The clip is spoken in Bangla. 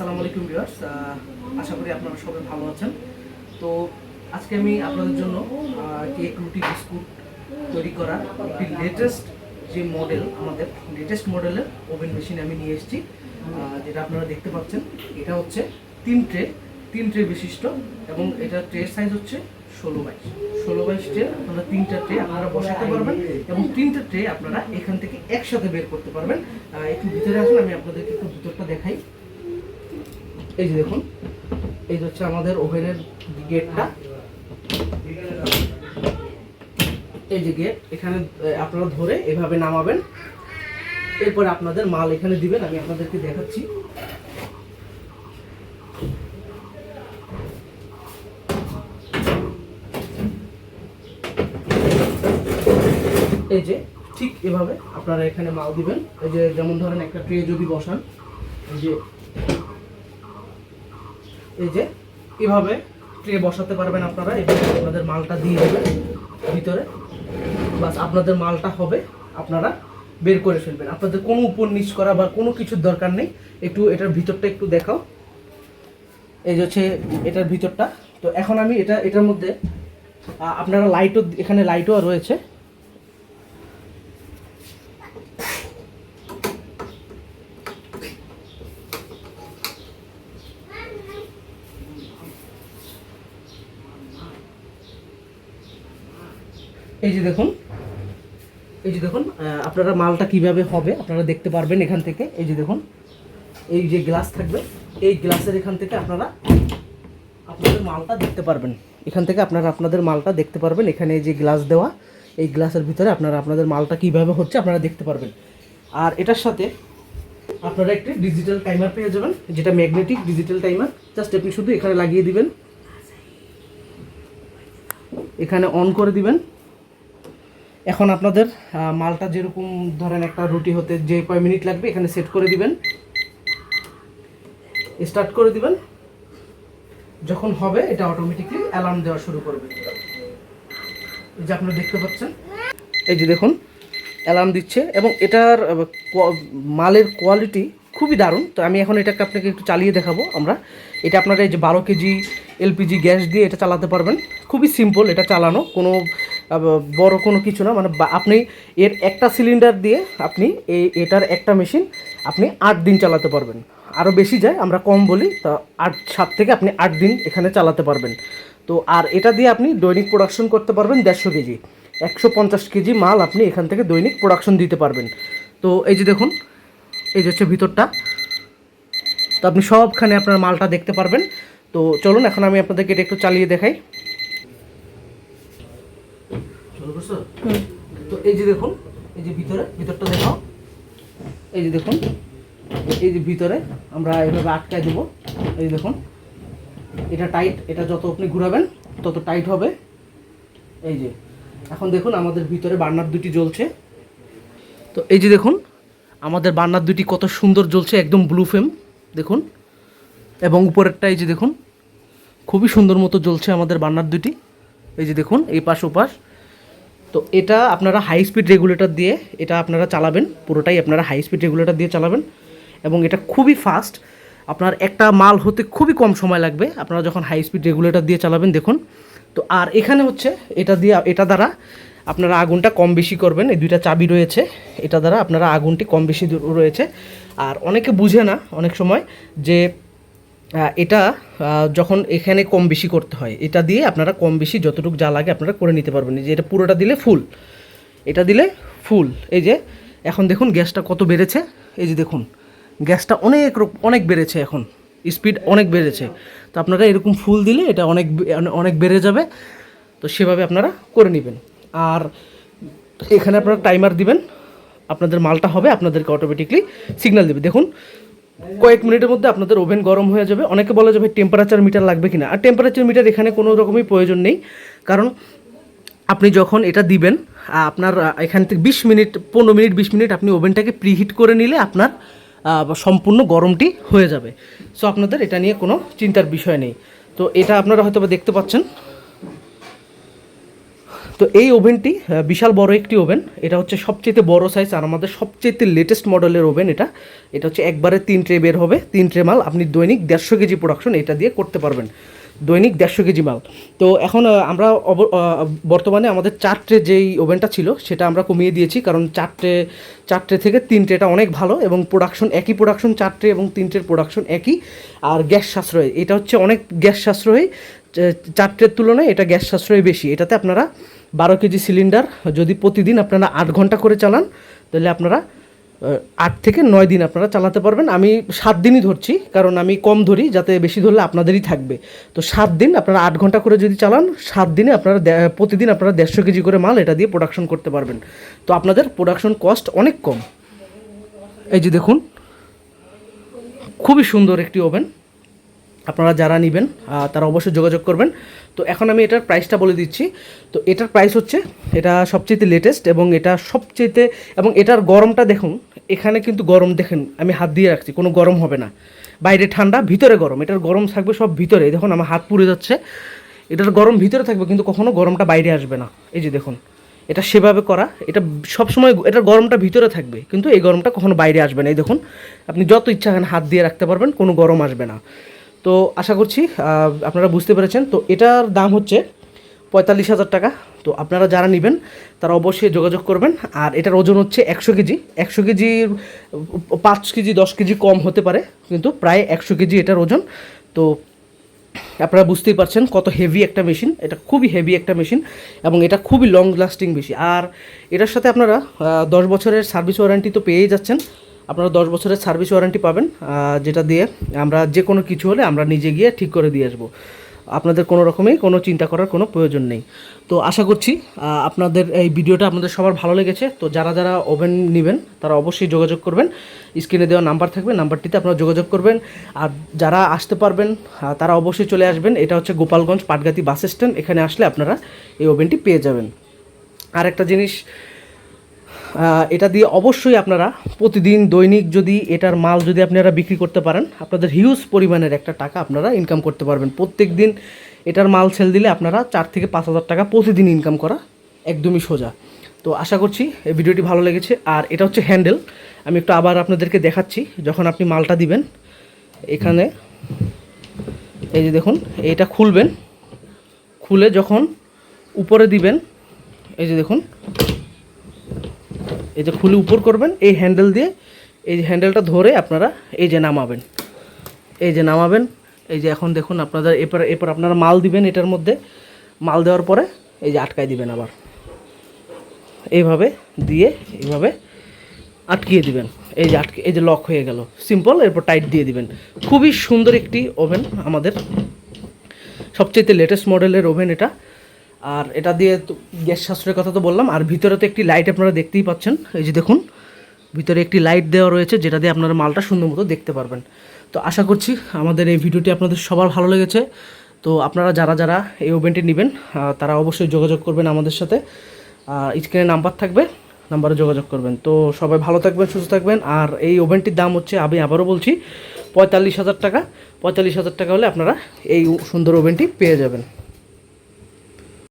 আসসালামু আলাইকুম ভিউয়ার্স। আশা করি আপনারা সবাই ভালো আছেন। তো আজকে আমি আপনাদের জন্য কেক রুটি বিস্কুট তৈরি করা একটি লেটেস্ট যে মডেল আমাদের লেটেস্ট মডেলের ওভেন মেশিন আমি নিয়ে এসেছি যেটা আপনারা দেখতে পাচ্ছেন। এটা হচ্ছে তিন ট্রে তিন ট্রে বিশিষ্ট এবং এটা ট্রে সাইজ হচ্ছে ষোলো বাইশ ষোলো বাইশ ট্রে আপনারা তিনটা ট্রে আপনারা বসাতে পারবেন এবং তিনটা ট্রে আপনারা এখান থেকে একসাথে বের করতে পারবেন। একটু ভিতরে আসুন, আমি আপনাদেরকে একটু ভিতরটা দেখাই। এই যে দেখুন, এই যে হচ্ছে আমাদের ওভেনের গেটটা। এই যে গেট, এখানে আপনারা ধরে এভাবে নামাবেন। এরপরে আপনাদের মাল এখানে দিবেন, আমি আপনাদেরকে দেখাচ্ছি। এই যে, ঠিক এভাবে আপনারা এখানে মাল দিবেন। এই যে যেমন ধরেন একটা ট্রে যদি বসান, এই যে এই যে, এভাবে ট্রে বসাতে পারবেন আপনারা, এভাবে আপনাদের মালটা দিয়ে দেবেন ভিতরে। বাস আপনাদের মালটা হবে, আপনারা বের করে ফেলবেন। আপনাদের কোনো উপর নিচ করা বা কোনো কিছুর দরকার নেই। একটু এটার ভিতরটা একটু দেখাও। এই যে হচ্ছে এটার ভিতরটা। তো এখন আমি এটা, এটার মধ্যে আপনারা লাইটও এখানে লাইটও রয়েছে। এই যে দেখুন, এই যে দেখুন আপনারা মালটা কীভাবে হবে আপনারা দেখতে পারবেন এখান থেকে। এই যে দেখুন, এই যে গ্লাস থাকবে, এই গ্লাসের এখান থেকে আপনারা আপনাদের মালটা দেখতে পারবেন। এখান থেকে আপনারা আপনাদের মালটা দেখতে পারবেন, এখানে এই যে গ্লাস দেওয়া, এই গ্লাসের ভিতরে আপনারা আপনাদের মালটা কীভাবে হচ্ছে আপনারা দেখতে পারবেন। আর এটার সাথে আপনারা একটি ডিজিটাল টাইমার পেয়ে যাবেন, যেটা ম্যাগনেটিক ডিজিটাল টাইমার। জাস্ট আপনি শুধু এখানে লাগিয়ে দিবেন। এখানে অন করে দিবেন। এখন আপনাদের মালটা যেরকম ধরেন একটা রুটি হতে যে কয় মিনিট লাগবে, এখানে সেট করে দিবেন। স্টার্ট করে দিবেন। যখন হবে, এটা অটোমেটিকলি অ্যালার্ম দেওয়া শুরু করবে। এই যে আপনারা দেখতে পাচ্ছেন। এই যে দেখুন অ্যালার্ম দিচ্ছে এবং এটার মালের কোয়ালিটি খুবই দারুণ। তো আমি এখন এটাকে আপনাকে একটু চালিয়ে দেখাবো আমরা। এটা আপনারা এই যে বারো কেজি এলপিজি গ্যাস দিয়ে এটা চালাতে পারবেন। খুবই সিম্পল এটা চালানো। কোনো বড় কোনো কিছু না মানে আপনি এর একটা সিলিন্ডার দিয়ে আপনি এই, এটার একটা মেশিন আপনি আট দিন চালাতে পারবেন। আরও বেশি যায়, আমরা কম বলি, তা আট, সাত থেকে আপনি আট দিন এখানে চালাতে পারবেন। তো, আর এটা দিয়ে আপনি দৈনিক প্রোডাকশন করতে পারবেন দেড়শো কেজি। একশো পঞ্চাশ কেজি মাল আপনি এখান থেকে দৈনিক প্রোডাকশন দিতে পারবেন। তো, এই যে দেখুন, এই যে হচ্ছে ভিতরটা। তো, আপনি সবখানে আপনার মালটা দেখতে পারবেন। তো, চলুন, এখন আমি আপনাদেরকে এটা একটু চালিয়ে দেখাই তো এই যে দেখুন, এই যে ভিতরে, ভিতরটা দেখাও এই যে দেখুন, এই যে ভিতরে আমরা এভাবে আটকায় দেবো। এই যে দেখুন, এটা টাইট, এটা যত আপনি ঘুরাবেন, তত টাইট হবে। এই যে, এখন দেখুন আমাদের ভিতরে বার্নার দুটি জ্বলছে। তো এই যে দেখুন, আমাদের বার্নার দুটি কত সুন্দর জ্বলছে, একদম ব্লু ফ্লেম দেখুন। এবং উপরেরটা এই যে দেখুন, খুবই সুন্দর মতো জ্বলছে আমাদের বার্নার দুটি। এই যে দেখুন, এই পাশ ওপাশ তো এটা আপনারা হাই স্পিড রেগুলেটর দিয়ে এটা আপনারা চালাবেন, পুরোটাই আপনারা হাই স্পিড রেগুলেটর দিয়ে চালাবেন এবং এটা খুবই ফাস্ট আপনার একটা মাল হতে খুবই কম সময় লাগবে, আপনারা যখন হাই স্পিড রেগুলেটর দিয়ে চালাবেন দেখুন। তো আর এখানে হচ্ছে, এটা দিয়ে, এটা দ্বারা আপনারা আগুনটা কম বেশি করবেন, এই দুইটা চাবি রয়েছে, এটা দ্বারা আপনারা আগুনটি কম বেশি রয়েছে। আর অনেকে বুঝে না অনেক সময় যে এটা যখন এখানে কম বেশি করতে হয়, এটা দিয়ে আপনারা কম বেশি যতটুকু যা লাগে আপনারা করে নিতে পারবেন। যে এটা পুরোটা দিলে ফুল, এটা দিলে ফুল। এই যে, এখন দেখুন গ্যাসটা কত বেড়েছে। এই যে দেখুন, গ্যাসটা অনেক অনেক বেড়েছে এখন। স্পিড অনেক বেড়েছে। তো আপনারা এরকম ফুল দিলে এটা অনেক অনেক বেড়ে যাবে। তো সেভাবে আপনারা করে নেবেন। আর এখানে আপনারা টাইমার দিবেন। আপনাদের মালটা হবে, আপনাদেরকে অটোমেটিকলি সিগন্যাল দেবে। দেখুন কয়েক মিনিটের মধ্যে আপনাদের ওভেন গরম হয়ে যাবে। অনেকে বলে যাবে টেম্পারেচার মিটার লাগবে কিনা। আর টেম্পারেচার মিটার এখানে কোনো রকমই প্রয়োজন নেই। কারণ আপনি যখন এটা দিবেন আপনার এখান থেকে বিশ মিনিট, পনেরো মিনিট, বিশ মিনিট আপনি ওভেনটাকে প্রিহিট করে নিলে আপনার সম্পূর্ণ গরমটি হয়ে যাবে। সো আপনাদের এটা নিয়ে কোনো চিন্তার বিষয় নেই। তো এটা আপনারা হয়তো দেখতে পাচ্ছেন। তো এই ওভেনটি বিশাল বড় একটি ওভেন। এটা হচ্ছে সবচেয়ে বড় সাইজ আর আমাদের সবচেয়ে লেটেস্ট মডেলের ওভেন এটা। এটা হচ্ছে একবারে তিন ট্রে বের হবে, তিন ট্রে মাল। আপনি দৈনিক দেড়শো কেজি প্রোডাকশন এটা দিয়ে করতে পারবেন। দৈনিক দেড়শো কেজি মাল। তো এখন আমরা বর্তমানে আমাদের চার ট্রে যেই ওভেনটা ছিল, সেটা আমরা কমিয়ে দিয়েছি। কারণ চার ট্রে চার ট্রে থেকে তিন ট্রেটা অনেক ভালো এবং প্রোডাকশন একই প্রোডাকশন চার ট্রে এবং তিন ট্রের প্রোডাকশন একই। আর গ্যাস সাশ্রয়, এটা হচ্ছে অনেক গ্যাস সাশ্রয়ী। চা- চার ট্রের তুলনায় এটা গ্যাস সাশ্রয় বেশি। এটাতে আপনারা বারো কেজি সিলিন্ডার যদি প্রতিদিন আপনারা আট ঘণ্টা করে চালান, তাহলে আপনারা আট থেকে নয় দিন আপনারা চালাতে পারবেন। আমি সাত দিনই ধরছি, কারণ আমি কম ধরি, যাতে বেশি ধরলে আপনাদেরই থাকবে। তো সাত দিন আপনারা আট ঘণ্টা করে যদি চালান, সাত দিনে আপনারা প্রতিদিন আপনারা দেড়শো কেজি করে মাল এটা দিয়ে প্রোডাকশন করতে পারবেন। তো আপনাদের প্রোডাকশন কস্ট অনেক কম। এই যে দেখুন, খুবই সুন্দর একটি ওভেন আপনারা যারা নেবেন তারা অবশ্যই যোগাযোগ করবেন। তো এখন আমি এটার প্রাইসটা বলে দিচ্ছি। তো এটার প্রাইস হচ্ছে, এটা সবচেয়ে লেটেস্ট এবং এটা সবচেয়েতে, এবং এটার গরমটা দেখুন, এখানে কিন্তু গরম দেখেন, আমি হাত দিয়ে রাখছি, কোনো গরম হবে না। বাইরে ঠান্ডা, ভিতরে গরম, এটার গরম থাকবে সব ভিতরে। দেখুন, আমার হাত পুড়ে যাচ্ছে। এটার গরম ভিতরে থাকবে, কিন্তু কখনো গরমটা বাইরে আসবে না। এই যে দেখুন, এটা সেভাবে করা, এটা সবসময় এটার গরমটা ভিতরে থাকবে, কিন্তু এই গরমটা কখনো বাইরে আসবে না। এই দেখুন, আপনি যত ইচ্ছা এখানে হাত দিয়ে রাখতে পারবেন, কোনো গরম আসবে না। তো আশা করছি আপনারা বুঝতে পেরেছেন। তো এটার দাম হচ্ছে পঁয়তাল্লিশ হাজার টাকা। তো আপনারা যারা নেবেন, তারা অবশ্যই যোগাযোগ করবেন। আর এটার ওজন হচ্ছে একশো কেজি। একশো কেজির পাঁচ কেজি, দশ কেজি কম হতে পারে, কিন্তু প্রায় একশো কেজি এটার ওজন। তো আপনারা বুঝতেই পারছেন কত হেভি একটা মেশিন এটা খুবই হেভি একটা মেশিন এবং এটা খুবই লং লাস্টিং বেশি। আর এটার সাথে আপনারা দশ বছরের সার্ভিস ওয়ারেন্টি তো পেয়েই যাচ্ছেন। আপনারা দশ বছরের সার্ভিস ওয়ারেন্টি পাবেন যেটা দিয়ে আমরা যে কোনো কিছু হলে আমরা নিজে গিয়ে ঠিক করে দিয়ে আসব। আপনাদের কোনো রকমই কোনো চিন্তা করার কোনো প্রয়োজন নেই। তো আশা করছি আপনাদের এই ভিডিওটা আপনাদের সবার ভালো লেগেছে। তো যারা যারা ওভেন নেবেন, তারা অবশ্যই যোগাযোগ করবেন। স্ক্রিনে দেওয়া নাম্বার থাকবে, নাম্বারটিতে আপনারা যোগাযোগ করবেন। আর যারা আসতে পারবেন তারা অবশ্যই চলে আসবেন। এটা হচ্ছে গোপালগঞ্জ পাটগাতি বাস স্ট্যান্ড। এখানে আসলে আপনারা এই ওভেনটি পেয়ে যাবেন। আর একটা জিনিস এটা দিয়ে অবশ্যই আপনারা প্রতিদিন দৈনিক যদি এটার মাল যদি আপনারা বিক্রি করতে পারেন, আপনাদের হিউজ পরিমাণের একটা টাকা আপনারা ইনকাম করতে পারবেন। প্রত্যেক দিন এটার মাল সেল দিলে আপনারা চার থেকে পাঁচ হাজার টাকা প্রতিদিন ইনকাম করা একদমই সোজা। তো আশা করছি এই ভিডিওটি ভালো লেগেছে। আর এটা হচ্ছে হ্যান্ডেল আমি একটু আবার আপনাদেরকে দেখাচ্ছি, যখন আপনি মালটা দিবেন, এখানে এই যে দেখুন এটা খুলবেন। খুলে যখন উপরে দিবেন, এই যে দেখুন এই যে খুলে উপর করবেন, এই হ্যান্ডেল দিয়ে, এই যে হ্যান্ডেলটা ধরে আপনারা এই যে নামাবেন। এই যে নামাবেন, এই যে এখন দেখুন আপনাদের এরপর এরপর আপনারা মাল দিবেন এটার মধ্যে। মাল দেওয়ার পরে এই যে আটকায় দিবেন আবার। এইভাবে দিয়ে এইভাবে আটকিয়ে দিবেন। এই যে আটকে, এই যে লক হয়ে গেল। সিম্পল এরপর টাইট দিয়ে দিবেন। খুবই সুন্দর একটি ওভেন আমাদের। সবচেয়ে লেটেস্ট মডেলের ওভেন এটা। আর এটা দিয়ে গ্যাস সাশ্রয়ের কথা তো বললাম। আর ভিতরে তো একটি লাইট আপনারা দেখতেই পাচ্ছেন। এই যে দেখুন, ভিতরে একটি লাইট দেওয়া রয়েছে, যেটা দিয়ে আপনারা মালটা সুন্দর মতো দেখতে পারবেন। তো আশা করছি আমাদের এই ভিডিওটি আপনাদের সবার ভালো লেগেছে। তো আপনারা যারা যারা এই ওভেনটি নেবেন তারা অবশ্যই যোগাযোগ করবেন আমাদের সাথে। স্ক্রিনে নাম্বার থাকবে নাম্বারে যোগাযোগ করবেন। তো সবাই ভালো থাকবেন, সুস্থ থাকবেন। আর এই ওভেনটির দাম হচ্ছে, আমি আবারও বলছি, পঁয়তাল্লিশ হাজার টাকা। পঁয়তাল্লিশ হাজার টাকা হলে আপনারা এই সুন্দর ওভেনটি পেয়ে যাবেন।